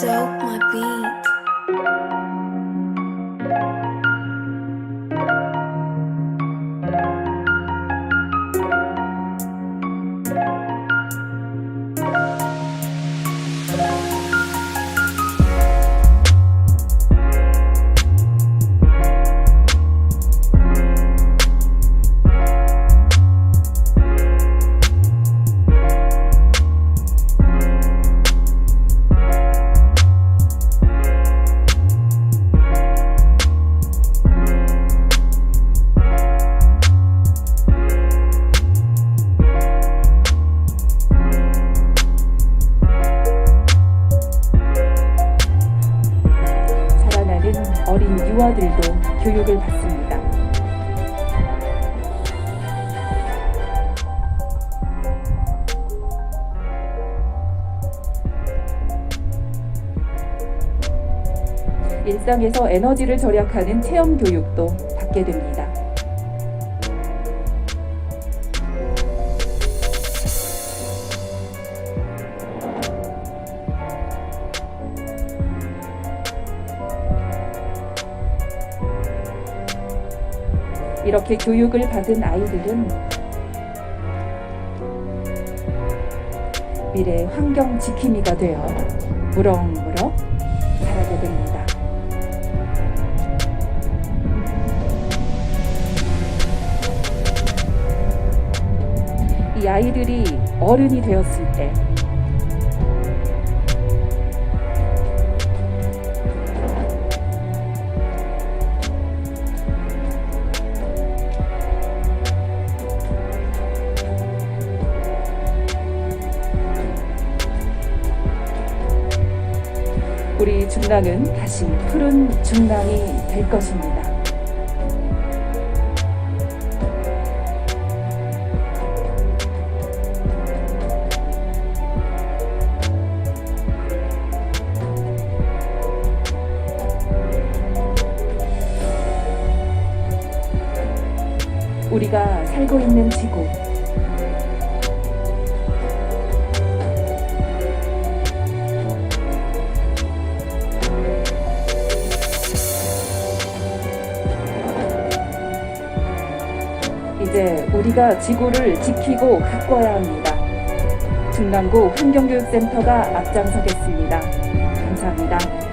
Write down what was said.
Dope my beat. 자라나는 어린 유아들도 교육을 받습니다. 일상에서 에너지를 절약하는 체험 교육도 받게 됩니다. 이렇게 교육을 받은 아이들은 미래 환경 지킴이가 되어 무럭무럭 자라게 됩니다. 이 아이들이 어른이 되었을 때 중랑은 다시 푸른 중랑이 될 것입니다. 우리가 살고 있는 지구, 이제 우리가 지구를 지키고 가꿔야 합니다. 중랑구 환경교육센터가 앞장서겠습니다. 감사합니다.